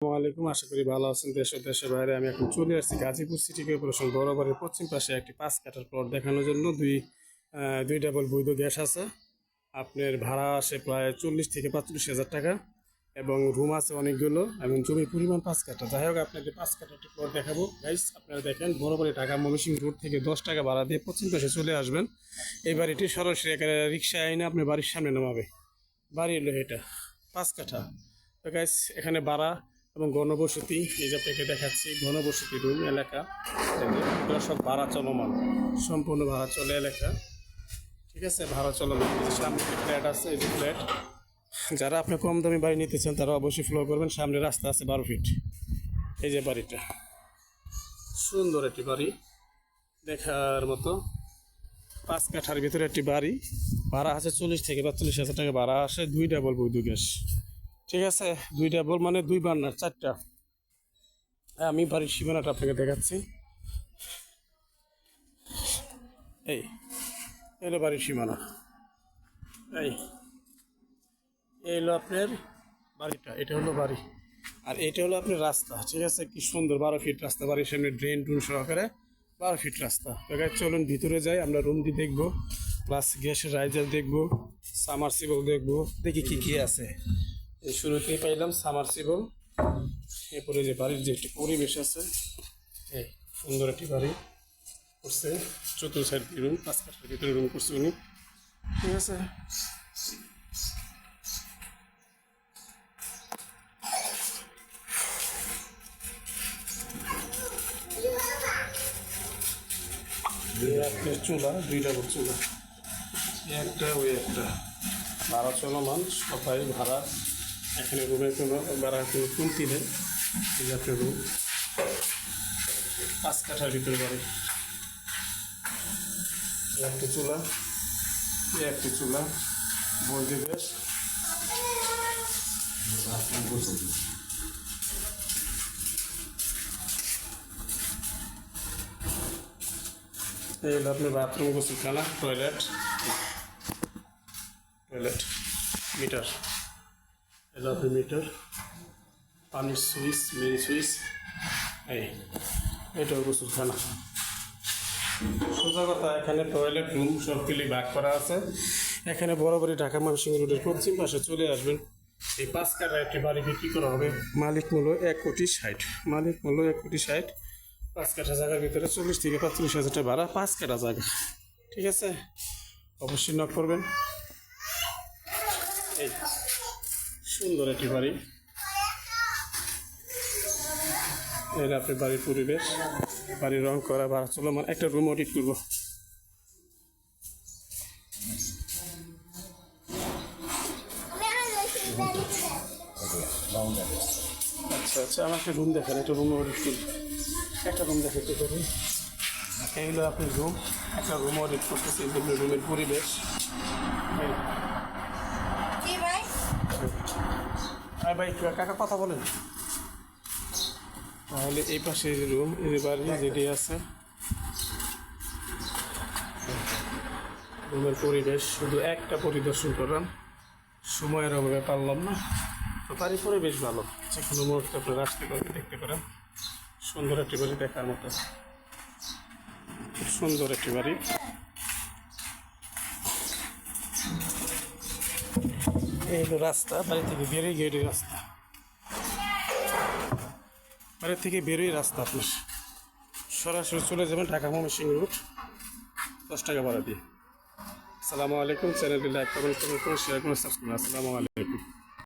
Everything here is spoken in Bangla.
আসসালামু আলাইকুম। আশা করি ভালো আছেন দেশ দেশের বাইরে। আমি এখন চলে আসছি গাজীপুর সিটি কর্পোরেশন বরাবরের পশ্চিম পাশে একটি পাঁচ কাঠার প্লট দেখানোর জন্য। দুই দুই ডাবল বৈধ গ্যাস আছে। আপনার ভাড়া আসে প্রায় চল্লিশ থেকে পঁয়ত্রিশ হাজার টাকা এবং রুম আছে অনেকগুলো এবং জমির পরিমাণ পাঁচ কাঠা। যাই হোক, আপনাকে পাঁচ কাঠা একটি প্লট দেখাবো। গাইস আপনারা দেখেন বরাবরই ঢাকা ময়মনসিংহ রোড থেকে দশ টাকা ভাড়া দিয়ে পশ্চিম পাশে চলে আসবেন। এই বাড়িটি সরাসরি একেবারে রিক্সায় এনে আপনার বাড়ির সামনে নামাবে। বাড়ি এলো এটা, পাঁচ কাঠা। তো গাইস এখানে বাড়া এবং গণবসতি এই যে আপনাকে দেখাচ্ছি গণবসতি রুম এলাকা। সব ভাড়া চলমান, সম্পূর্ণ ভাড়া চলে এলাকা। ঠিক আছে, ভাড়া চলমান। সামনে ফ্ল্যাট আছে, এই যে ফ্ল্যাট যারা আপনি কম দামি বাড়ি নিতে চান, তারা অবশ্যই ফ্লো করবেন। সামনে রাস্তা আছে বারো ফিট এই যে বাড়িটা। সুন্দর একটি বাড়ি, দেখার মতো। পাঁচ কাঠার ভিতরে একটি বাড়ি। ভাড়া আছে চল্লিশ থেকে পঁয়তাল্লিশ হাজার টাকা। ভাড়া আসে দুই ডাবল বৈধ গ্যাস। ঠিক আছে? দুই ডাবল মানে দুই বার্নার, চারটা। আমি বাড়ির সীমানাটা আপনাকে দেখাচ্ছি। এই এলো বাড়ির সীমানা। এই হলো আপনার বাড়িটা, এটা হলো বাড়ি। আর এটা হলো আপনার রাস্তা, ঠিক আছে? কি সুন্দর, বারো ফিট রাস্তা, বাড়ির সামনে ড্রেন টুন সহকারে বারো ফিট রাস্তা। এবার চলুন ভিতরে যাই, আমরা রুমটি দেখব, প্লাস গ্যাসের রাইজার দেখব সামারসিবল দেখব, দেখি কি কি আছে। এই শুরুতেই পাইলাম সামারসিবল এরপরে যে বাড়ির যে একটি পরিবেশ আছে সুন্দর একটি বাড়ি করছে। চতুর্থ সাইড রুম, পাঁচ কাঠার ভিতরে রুম করছে উনি। ঠিক আছে? চুলা, দুইটা করে চুলা। একটা ওই একটা। ভাড়া চলমান, সবাই ভাড়া। এখানে রুমের কোনো ভাড়া কোনো কমতি নেই এই যে একটা রুম। পাঁচ কাঠার ভিতরে বাড়ি। একটা চুলা একটি চুলা বলতে বেশ। এই হলো আপনার বাথরুম গোসলখানা টয়লেট টয়লেট মিটার এলো আপনার মিটার পানির সুইচ মেন সুইচ। এই এটাও গোসলখানা সোজা কথা, এখানে টয়লেট রুম সবগুলি ভাগ করা আছে। এখানে বরাবরই ঢাকা ময়মনসিংহ রোডের পশ্চিম পাশে চলে আসবেন। এই পাঁচ কাটা একটি বাড়ি বিক্রি করা হবে। মালিক মূল্য এক কোটি ষাট। মালিক মূল্য এক কোটি ষাট। পাঁচ কাঠা জায়গার ভিতরে চল্লিশ থেকে পঁয়ত্রিশ হাজার টাকা ভাড়া, পাঁচ কাঠা জায়গা। ঠিক আছে? অবশ্যই নক করবেন। এই সুন্দর একটি বাড়ি এটা আপনার বাড়ির পরিবেশ, বাড়ির রং করা ভাড়া চলমান একটা রুম অডিট করব। আচ্ছা আচ্ছা আমার একটা রুম দেখেন একটা রুম অডিট করব একটা রুম দেখাতে পারি এই হলো আপনার রুম একটা রুম অডিট করতেছি রুমের পরিবেশ এই। জি ভাই ভাই কাকা কথা বলেন। তাহলে এই পাশে রুম যে বাড়ি যেটি আছে, রুমের পরিবেশ, শুধু একটা পরিদর্শন করলাম। সময়ের অভাবে পারলাম না। তো তারই পরিবেশ ভালো। যে কোনো মুহূর্তে আপনারা আসতে পারেন দেখতে পারেন। সুন্দর একটি বাড়ি দেখার মতো। খুব সুন্দর একটি বাড়ি। এই হলো রাস্তা, বাড়ি থেকে বেরোই গেটের রাস্তা। বাড়ি থেকে বেরোই রাস্তা আপনি সরাসরি চলে যাবেন ঢাকা ময়মনসিংহ রুট দশ টাকা ভাড়া দিয়ে। আসসালামু আলাইকুম, চ্যানেলটি লাইক, কমেন্ট করুন শেয়ার করুন, সাবস্ক্রাইব আসসালামু আলাইকুম।